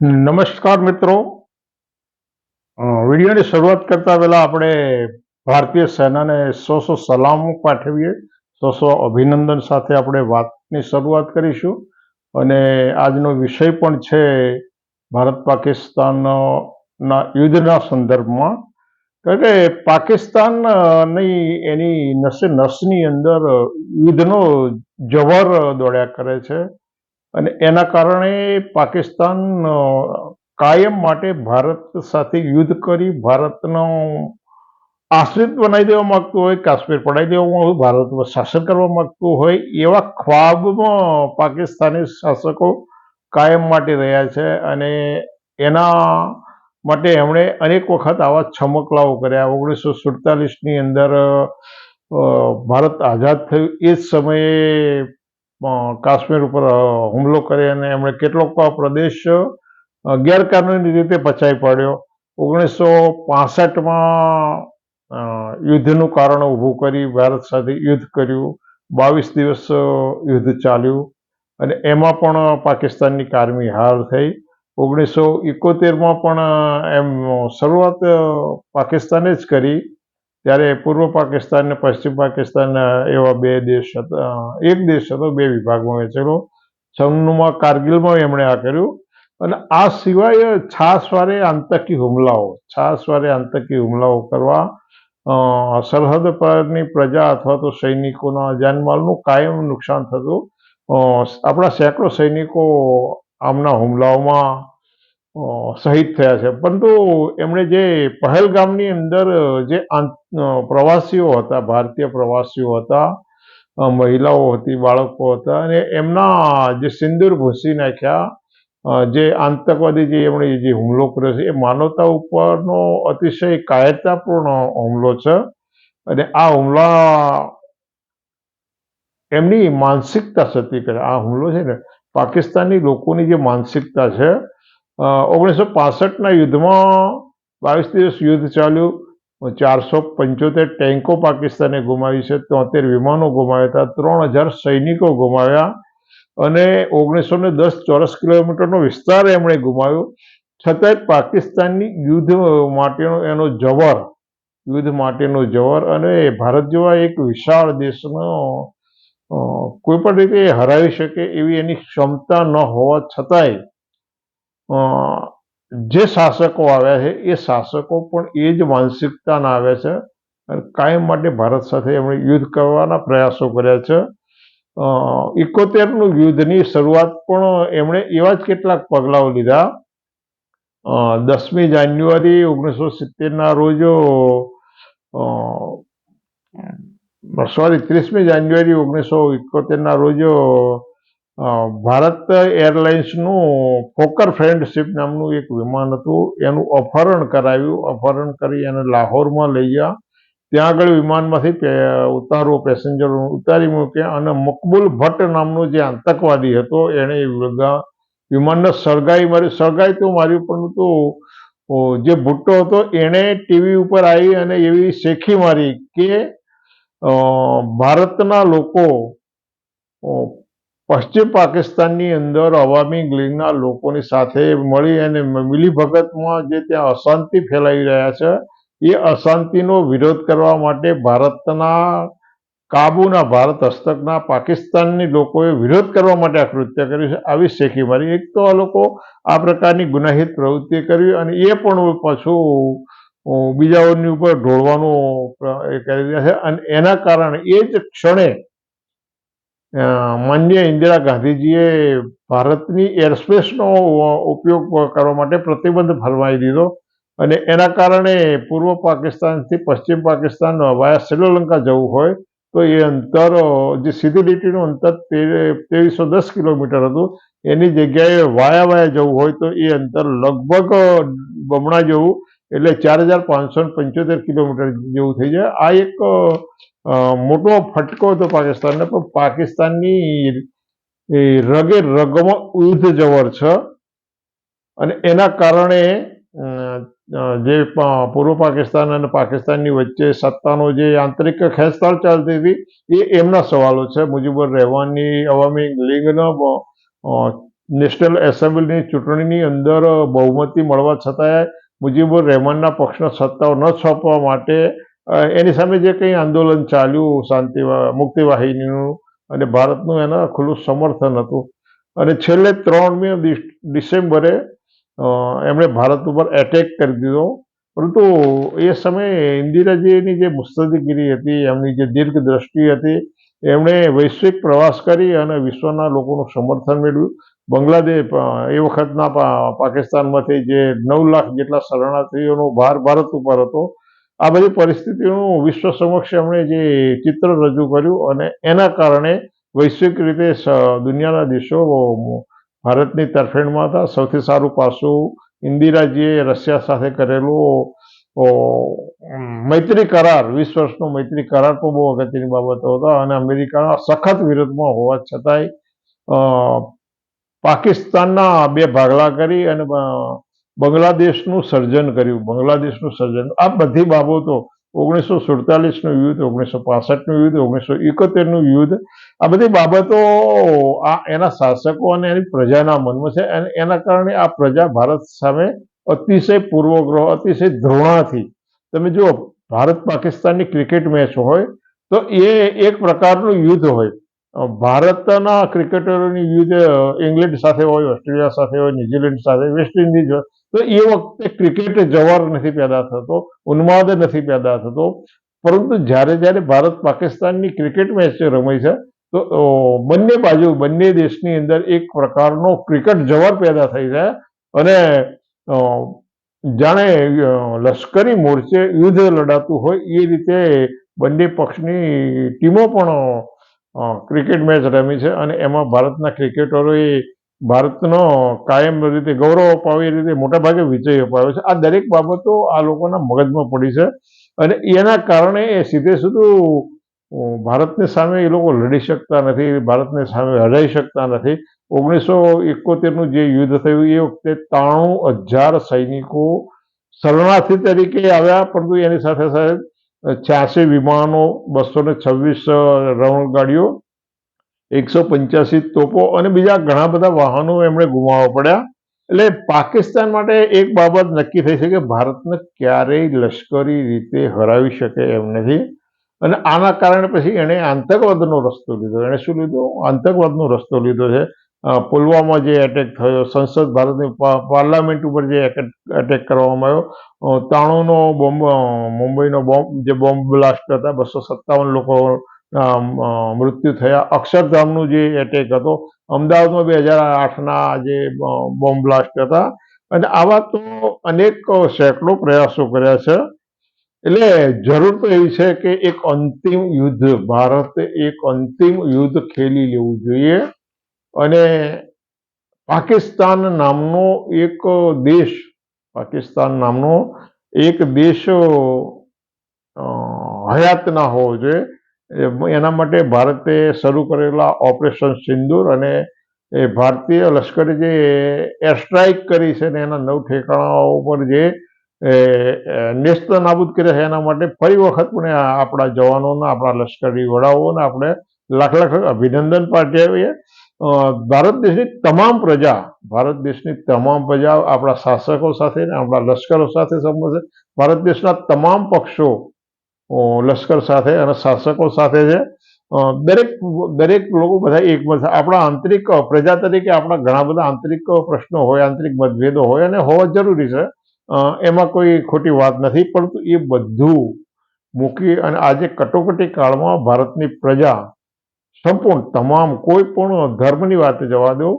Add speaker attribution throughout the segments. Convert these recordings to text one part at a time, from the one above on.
Speaker 1: નમસ્કાર મિત્રો. વિડીયોની શરૂઆત કરતા પહેલા આપણે ભારતીય સેનાને સો સો સલામ પાઠવીએ. સો સો અભિનંદન સાથે આપણે વાતની શરૂઆત કરીશું. અને આજનો વિષય પણ છે ભારત પાકિસ્તાનના યુદ્ધના સંદર્ભમાં. કારણ કે પાકિસ્તાન નહીં એની નસે નસની અંદર યુદ્ધનો જવર દોડ્યા કરે છે. અને એના કારણે પાકિસ્તાન કાયમ માટે ભારત સાથે યુદ્ધ કરી ભારતનો આશ્રિત બનાવી દેવા માંગતું હોય, કાશ્મીર પડાવી દેવા માંગતું હોય, ભારતમાં શાસન કરવા માંગતું હોય, એવા ખ્વાબમાં પાકિસ્તાની શાસકો કાયમ માટે રહ્યા છે અને એના માટે એમણે અનેક વખત આવા છમકલાઓ કર્યા. ઓગણીસો સુડતાલીસની અંદર ભારત આઝાદ થયું. એ જ સમયે કાશ્મીર ઉપર હુમલો કરે અને એમણે કેટલોક પ્રદેશ ગેરકાનૂની રીતે પચાવી પાડ્યો. ઓગણીસો પાસઠમાં યુદ્ધનું કારણ ઊભું કરી, ભારત સાથે યુદ્ધ કર્યું. બાવીસ દિવસ યુદ્ધ ચાલ્યું. અને એમાં પણ પાકિસ્તાનની કારમી હાર થઈ. ઓગણીસો એકોતેરમાં પણ એમ શરૂઆત પાકિસ્તાને જ કરી. ત્યારે પૂર્વ પાકિસ્તાન અને પશ્ચિમ પાકિસ્તાન એવા બે દેશ હતા એક દેશ હતો, બે વિભાગમાં વહેંચેલો. છન્નુમાં કારગિલમાં એમણે આ કર્યું. અને આ સિવાય છાસવારે આતંકી હુમલાઓ છાસવારે આતંકી હુમલાઓ કરવા સરહદ પરની પ્રજા અથવા તો સૈનિકોના જાનમાલનું કાયમ નુકસાન થતું. આપણા સેંકડો સૈનિકો આમના હુમલાઓમાં શહીદ થયા છે. પરંતુ એમણે જે પહેલગામની અંદર જે પ્રવાસીઓ હતા, ભારતીય પ્રવાસીઓ હતા મહિલાઓ હતી, બાળકો હતા, અને એમના જે સિંદૂર ભૂસી નાખ્યા જે આતંકવાદી જે એમણે જે હુમલો કર્યો છે, એ માનવતા ઉપરનો અતિશય કાયરતાપૂર્ણ હુમલો છે. અને આ હુમલા એમની માનસિકતા સતી કરે. આ હુમલો છે ને પાકિસ્તાની લોકોની જે માનસિકતા છે ઓગણીસો પાસઠના યુદ્ધમાં બાવીસ દિવસ યુદ્ધ ચાલ્યું. ચારસો પંચોતેર ટેન્કો પાકિસ્તાને ગુમાવી છે, તોતેર વિમાનો ગુમાવ્યા હતા, ત્રણ હજાર સૈનિકો ગુમાવ્યા અને ઓગણીસો ને દસ ચોરસ કિલોમીટરનો વિસ્તાર એમણે ગુમાવ્યો. છતાંય પાકિસ્તાનની યુદ્ધ માટેનો એનો જવર, યુદ્ધ માટેનો જવર અને ભારત જેવા એક વિશાળ દેશનો કોઈ પણ રીતે હરાવી શકે એવી એની ક્ષમતા ન હોવા છતાંય જે શાસકો આવ્યા છે, એ શાસકો પણ એ જ માનસિકતાના આવ્યા છે અને કાયમ માટે ભારત સાથે એમણે યુદ્ધ કરવાના પ્રયાસો કર્યા છે. ઇકોતેરનું યુદ્ધની શરૂઆત પણ એમણે એવા જ કેટલાક પગલાઓ લીધા. દસમી જાન્યુઆરી ઓગણીસો સિત્તેરના રોજ સોરી, ત્રીસમી જાન્યુઆરી ઓગણીસો ઇકોતેરના રોજ ભારત એરલાઇન્સનું ફોકર ફ્રેન્ડશીપ નામનું એક વિમાન હતું. એનું અપહરણ કરાવ્યું અપહરણ કરી અને લાહોરમાં લઈ ગયા. ત્યાં આગળ વિમાનમાંથી ઉતારો પેસેન્જરો ઉતારી મૂક્યા અને મકબૂલ ભટ્ટ નામનો જે આતંકવાદી હતો એણે વિમાનને સળગાઈ મારી સળગાઈ તો માર્યું પરંતુ ઓ, જે ભુટ્ટો હતો એણે ટીવી ઉપર આવી અને એવી શેખી મારી કે ભારતના લોકો પશ્ચિમ પાકિસ્તાનની અંદર અવામી લીગના લોકોની સાથે મળી અને મિલીભગતમાં જે ત્યાં અશાંતિ ફેલાઈ રહ્યા છે, એ અશાંતિનો વિરોધ કરવા માટે ભારતના, કાબુના ભારત હસ્તકના પાકિસ્તાનની લોકોએ વિરોધ કરવા માટે આ કૃત્ય કર્યું છે. આવી શેખી મારી. એક તો આ લોકો આ પ્રકારની ગુનાહિત પ્રવૃત્તિ કરવી અને એ પણ પાછું બીજાઓની ઉપર ઢોળવાનું કરી રહ્યા છે અને એના કારણે એ જ ક્ષણે માન્ય ઇન્દિરા ગાંધીજીએ ભારતની એરસ્પેસનો ઉપયોગ કરવા માટે પ્રતિબંધ ફરમાવી દીધો અને એના કારણે પૂર્વ પાકિસ્તાનથી પશ્ચિમ પાકિસ્તાન વાયા શ્રીલંકા જવું હોય તો એ અંતર, જે સીધી લીટીનું અંતર ત્રેવીસો દસ કિલોમીટર હતું. એની જગ્યાએ વાયા વાયા જવું હોય તો એ અંતર લગભગ બમણા જેવું એટલે ચાર હજાર પાંચસો પંચોતેર કિલોમીટર જેવું થઈ જાય. આ એક મોટો ફટકો હતો પાકિસ્તાનને, પણ પાકિસ્તાનની રગે રગમાં યુદ્ધ જવર છે. અને એના કારણે જે પૂર્વ પાકિસ્તાન અને પાકિસ્તાનની વચ્ચે સત્તાનો જે આંતરિક ખેંચતાણ ચાલતી હતી, એ એમના સવાલો છે. મુજીબુર રહેમાનની અવામી લીગના નેશનલ એસેમ્બલીની ચૂંટણીની અંદર બહુમતી મળવા છતાંય મુજીબુર રહેમાનના પક્ષના સત્તાઓ ન સોંપવા માટે એની સામે જે કંઈ આંદોલન ચાલ્યું શાંતિ મુક્તિવાહિનીનું અને ભારતનું એના ખુલ્લું સમર્થન હતું. અને છેલ્લે ત્રણમી ડિસ- ડિસેમ્બરે એમણે ભારત ઉપર એટેક કરી દીધો. પરંતુ એ સમયે ઇન્દિરાજીની જે મુસ્તદીગીરી હતી, એમની જે દીર્ઘ દ્રષ્ટિ હતી, એમણે વૈશ્વિક પ્રવાસ કરી અને વિશ્વના લોકોનું સમર્થન મેળવ્યું. બાંગ્લાદેશ એ વખતના પાકિસ્તાનમાંથી જે નવ લાખ જેટલા શરણાર્થીઓનો ભાર ભારત ઉપર હતો, આ બધી પરિસ્થિતિઓનું વિશ્વ સમક્ષ એમણે જે ચિત્ર રજૂ કર્યું અને એના કારણે વૈશ્વિક રીતે દુનિયાના દેશો ભારતની તરફેણમાં હતા. સૌથી સારું પાસું ઇન્દિરાજીએ રશિયા સાથે કરેલો મૈત્રી કરાર, વીસ વર્ષનો મૈત્રી કરાર પણ બહુ અગત્યની બાબતો હતા અને અમેરિકાના સખત વિરોધમાં હોવા છતાંય પાકિસ્તાનના બે ભાગલા કરી અને બાંગ્લાદેશનું સર્જન કર્યું. બાંગ્લાદેશનું સર્જન. આ બધી બાબતો ઓગણીસો સુડતાલીસનું યુદ્ધ, ઓગણીસો પાસઠનું યુદ્ધ, ઓગણીસો એકોતેરનું યુદ્ધ, આ બધી બાબતો, આ એના શાસકો અને એની પ્રજાના મનમાં છે. અને એના કારણે આ પ્રજા ભારત સામે અતિશય પૂર્વગ્રહ, અતિશય ધૃણાથી. તમે જુઓ ભારત પાકિસ્તાનની ક્રિકેટ મેચ હોય તો એ એક પ્રકારનું યુદ્ધ હોય. ભારતના ક્રિકેટરોની યુદ્ધ ઇંગ્લેન્ડ સાથે હોય, ઓસ્ટ્રેલિયા સાથે હોય, ન્યુઝીલેન્ડ સાથે, વેસ્ટ ઇન્ડિઝ હોય, તો એ વખતે ક્રિકેટ જવાર નથી પેદા થતો, ઉન્માદ નથી પેદા થતો. પરંતુ જ્યારે જ્યારે ભારત પાકિસ્તાનની ક્રિકેટ મેચ રમાય છે, તો બંને બાજુ, બંને દેશની અંદર એક પ્રકારનો ક્રિકેટ જવાર પેદા થઈ જાય અને જાણે લશ્કરી મોરચે યુદ્ધ લડાતું હોય, એ રીતે બંને પક્ષની ટીમો પણ ક્રિકેટ મેચ રમી છે અને એમાં ભારતના ક્રિકેટરોએ ભારતનો કાયમ રીતે ગૌરવ અપાવે, એ રીતે મોટાભાગે વિજય અપાવ્યો છે. આ દરેક બાબતો આ લોકોના મગજમાં પડી છે અને એના કારણે એ સીધે સીધું ભારતની સામે એ લોકો લડી શકતા નથી, ભારતની સામે હરાઈ શકતા નથી. ઓગણીસો એકોતેરનું જે યુદ્ધ થયું, એ વખતે ત્રાણું હજાર સૈનિકો શરણાર્થી તરીકે આવ્યા, પરંતુ એની સાથે સાથે છ્યાસી વિમાનો, બસો ને છવ્વીસ રણગાડીઓ, એકસો પંચ્યાસી તોપો અને બીજા ઘણા બધા વાહનો એમણે ગુમાવવા પડ્યા. એટલે પાકિસ્તાન માટે એક બાબત નક્કી થઈ છે કે ભારતને ક્યારેય લશ્કરી રીતે હરાવી શકે એમ નથી. અને આના કારણે પછી એણે આતંકવાદનો રસ્તો લીધો. એણે શું લીધો? આતંકવાદનો રસ્તો લીધો છે. પુલવામા જે એટેક થયો, સંસદ ભારતની પાર્લામેન્ટ ઉપર જે એટેક કરવામાં આવ્યો તાણુનો બોમ્બ મુંબઈનો બોમ્બ જે બોમ્બ બ્લાસ્ટ હતા, બસો સત્તાવન લોકો મૃત્યુ થયા. અક્ષરધામનું જે એટેક હતો, અમદાવાદમાં બે હજાર આઠના જે બોમ્બ બ્લાસ્ટ હતા. અને આવા તો અનેક સેંકડો પ્રયાસો કર્યા છે. એટલે જરૂર તો એવી છે કે એક અંતિમ યુદ્ધ, ભારતે એક અંતિમ યુદ્ધ ખેલી લેવું જોઈએ. અને પાકિસ્તાન નામનો એક દેશ, પાકિસ્તાન નામનો એક દેશ હયાત ના હોવો જોઈએ. એના માટે ભારતે શરૂ કરેલા ઓપરેશન સિંદૂર અને એ ભારતીય લશ્કરે જે એર સ્ટ્રાઇક કરી છે ને એના નવ ઠેકાણાઓ પર જે નેસ્ત નાબૂદ કર્યા છે, એના માટે ફરી વખત પણ આપણા જવાનોના, આપણા લશ્કરી વડાઓને આપણે લાખ લાખ અભિનંદન પાઠવીએ. ભારત દેશની તમામ પ્રજા, ભારત દેશની તમામ પ્રજા આપણા શાસકો સાથે ને આપણા લશ્કરો સાથે સંબંધ ભારત દેશના તમામ પક્ષો લશ્કર સાથે અને શાસકો સાથે છે. દરેક દરેક લોકો બધા એકમત આપણા આંતરિક પ્રજા તરીકે આપણા ઘણા બધા આંતરિક પ્રશ્નો હોય, આંતરિક મતભેદો હોય અને હોવા જરૂરી છે. એમાં કોઈ ખોટી વાત નથી, પરંતુ એ બધું મૂકી અને આજે કટોકટી કાળમાં ભારતની પ્રજા સંપૂર્ણ તમામ કોઈ પણ ધર્મની વાત જવા દો.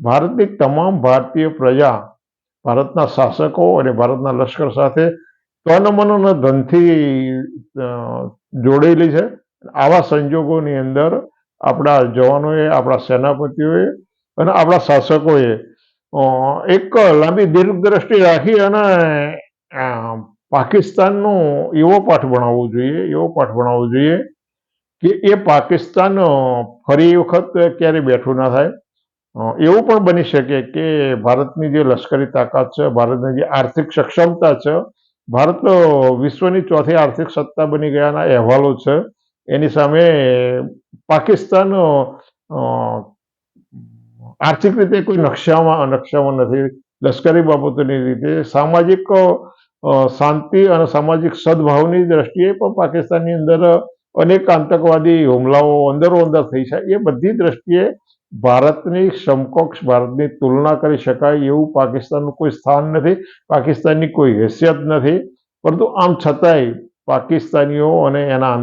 Speaker 1: ભારતની તમામ ભારતીય પ્રજા, ભારતના શાસકો અને ભારતના લશ્કર સાથે તન મન અને ધનથી જોડેલી છે. આવા સંજોગોની અંદર આપણા જવાનોએ, આપણા સેનાપતિઓએ અને આપણા શાસકોએ એક લાંબી દીર્ઘદ્રષ્ટિ રાખી અને પાકિસ્તાનનો એવો પાઠ ભણાવવો જોઈએ એવો પાઠ ભણાવવો જોઈએ. કે એ પાકિસ્તાન ફરી વખત ક્યારે બેઠું ના થાય? એવું પણ બની શકે કે ભારતની જે લશ્કરી તાકાત છે, ભારતની જે આર્થિક સક્ષમતા છે, ભારત વિશ્વની ચોથી આર્થિક સત્તા બની ગયાના અહેવાલો છે. એની સામે પાકિસ્તાન આર્થિક રીતે કોઈ નકશામાં નકશામાં નથી. લશ્કરી બાબતોની રીતે સામાજિક શાંતિ અને સામાજિક સદભાવની દ્રષ્ટિએ પણ પાકિસ્તાનની અંદર અનેક આતંકવાદી હુમલાઓ અંદરો અંદર થઈ છે. એ બધી દ્રષ્ટિએ ભારતની સમકક્ષ ભારતની તુલના કરી શકાય એવું પાકિસ્તાનનું કોઈ સ્થાન નથી, પાકિસ્તાનની કોઈ હેસિયત નથી. પરંતુ આમ છતાંય પાકિસ્તાનીઓ અને એના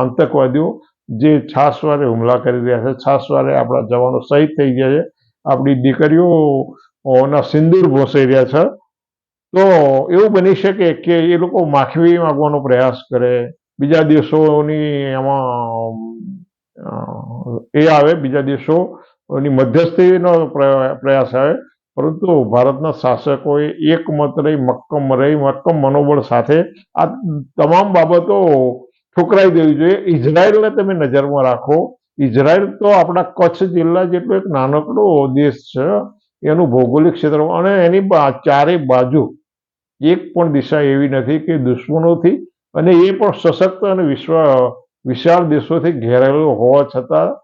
Speaker 1: આતંકવાદીઓ જે છાસવારે હુમલા કરી રહ્યા છે છાસવારે આપણા જવાનો શહીદ થઈ ગયા છે, આપણી દીકરીઓના સિંદૂર ભોંસાઈ રહ્યા છે, તો એવું બની શકે કે એ લોકો માખવી માંગવાનો પ્રયાસ કરે. બીજા દેશોની એમાં એ આવે, બીજા દેશોની મધ્યસ્થીનો પ્ર- પ્રયાસ આવે. પરંતુ ભારતના શાસકોએ એકમત રહી, મક્કમ રહી, મક્કમ મનોબળ સાથે આ તમામ બાબતો ઠુકરાઈ દેવી જોઈએ. ઇઝરાયલને તમે નજરમાં રાખો. ઇઝરાયલ તો આપણા કચ્છ જિલ્લા જેટલો એક નાનકડો દેશ છે. એનું ભૌગોલિક ક્ષેત્ર અને એની ચારે બાજુ એક પણ દિશા એવી નથી કે દુશ્મનોથી અને એ પણ સશક્ત અને વિશ્વ વિશાળ દેશોથી ઘેરાયેલો હોવા છતાં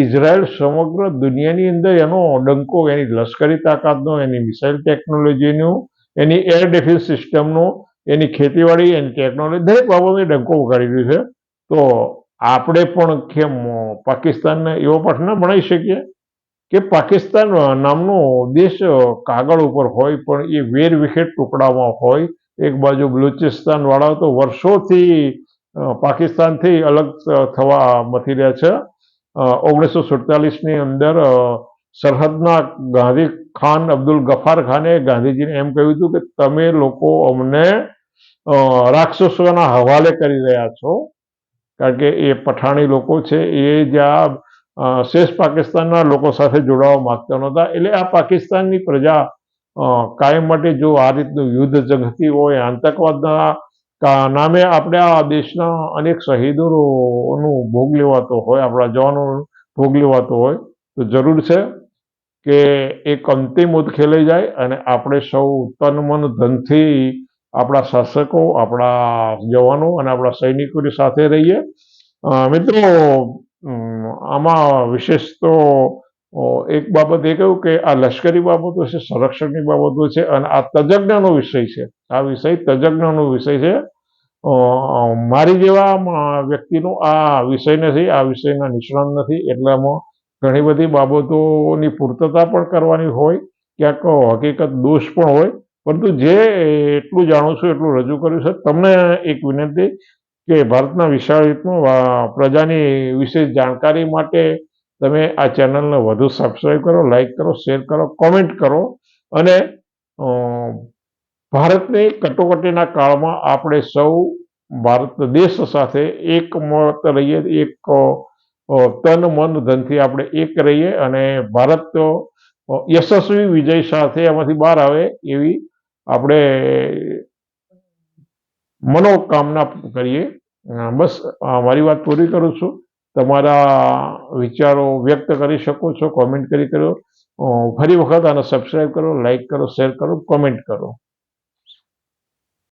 Speaker 1: ઇઝરાયલ સમગ્ર દુનિયાની અંદર એનો ડંકો, એની લશ્કરી તાકાતનો, એની મિસાઇલ ટેકનોલોજીનું, એની એર ડિફેન્સ સિસ્ટમનું, એની ખેતીવાડી એની ટેકનોલોજી દરેક બાબતે ડંકો ઉગાડી રહ્યું છે. તો આપણે પણ કેમ પાકિસ્તાનને એવો પાઠ ન ભણાવી શકીએ કે પાકિસ્તાન નામનો દેશ કાગળ ઉપર હોય, પણ એ વેર વિખેર ટુકડામાં હોય એક બાજુ બલુચિસ્તાન વાળા તો વર્ષોથી પાકિસ્તાનથી અલગ થવા મથી રહ્યા છે. ઓગણીસો સુડતાલીસની અંદર સરહદના ગાંધી ખાન અબ્દુલ ગફાર ખાને ગાંધીજીને એમ કહ્યું હતું કે તમે લોકો અમને રાક્ષસોના હવાલે કરી રહ્યા છો. કારણ કે એ પઠાણી લોકો છે, એ જ્યાં શેષ પાકિસ્તાનના લોકો સાથે જોડાવા માંગતા નહોતા. એટલે આ પાકિસ્તાનની પ્રજા કાયમ માટે જો આ રીતનું યુદ્ધ જગતી હોય, આતંકવાદના નામે આપણે આ દેશના અનેક શહીદોનું ભોગ લેવાતો હોય, આપણા જવાનો ભોગ લેવાતો હોય, તો જરૂર છે કે એક અંતિમ ખેલાઈ જાય અને આપણે સૌ તન, મન, ધનથી આપણા શાસકો, આપણા જવાનો અને આપણા સૈનિકોની સાથે રહીએ. મિત્રો આમાં વિશેષ તો એક બાબત એ કહ્યું કે આ લશ્કરી બાબતો છે, સંરક્ષણની બાબતો છે અને આ તજજ્ઞનો વિષય છે. આ વિષય તજજ્ઞનો વિષય છે. મારી જેવા વ્યક્તિનો આ વિષય નથી, આ વિષયના નિષ્ણાંત નથી. એટલામાં ઘણી બધી બાબતોની પૂર્તતા પણ કરવાની હોય, ક્યાંક હકીકત દોષ પણ હોય. પરંતુ જે એટલું જાણું છું, એટલું રજૂ કર્યું છે, તમને એક વિનંતી કે ભારતના વિશાળ હિતમાં પ્રજાની વિશેષ જાણકારી માટે તમે આ ચેનલને વધુ સબસ્ક્રાઈબ કરો લાઈક કરો શેર કરો કોમેન્ટ કરો અને ભારતની કટોકટીના કાળમાં આપણે સૌ ભારત દેશ સાથે એક મત રહીએ, એક તન, મન, ધનથી આપણે એક રહીએ અને ભારત યશસ્વી વિજય સાથે એમાંથી બહાર આવે એવી આપણે મનોકામના કરીએ. બસ મારી વાત પૂરી કરું છું. તમારા વિચારો વ્યક્ત કરી શકો છો કોમેન્ટ કરી કરો. ફરી વખત આને સબસ્ક્રાઈબ કરો લાઈક કરો શેર કરો કોમેન્ટ કરો.